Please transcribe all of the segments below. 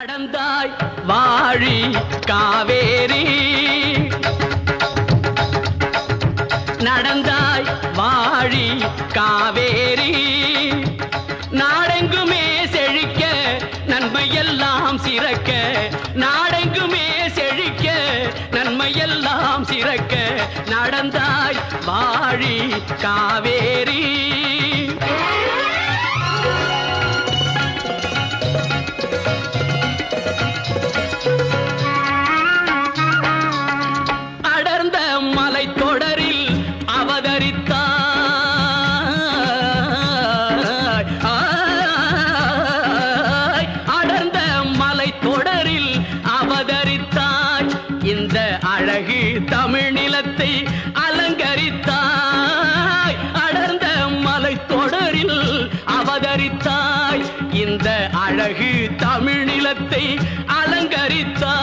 நடந்தாய் வாழி காவேரி. நடந்தாய் வாழி காவேரி. நாடெங்குமே செழிக்க நன்மையெல்லாம் சிறக்க. நாடெங்குமே செழிக்க நன்மையெல்லாம் சிறக்க. நடந்தாய் வாழி காவேரி. மலை தொடரில் அவதரித்தாய் அடர்ந்த மலை தொடரில் அவதரித்தாய். இந்த அழகு தமிழ் நிலத்தை அலங்கரித்தாய். அடர்ந்த மலை தொடரில் அவதரித்தாய். இந்த அழகு தமிழ் நிலத்தை அலங்கரித்தாய்.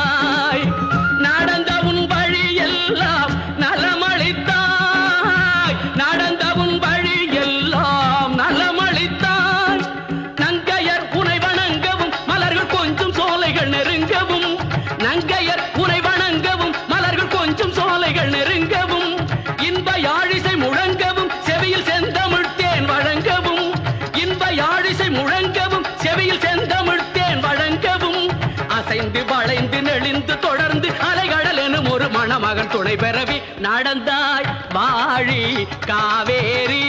முழங்கவும் செவியில் செந்தமிழ்த்தேன் வழங்கவும் அசைந்து வளைந்து நெளிந்து தொடர்ந்து அலைகடல் எனும் ஒரு மணமகன் துணை பெறவி நடந்தாய் வாழி காவேரி.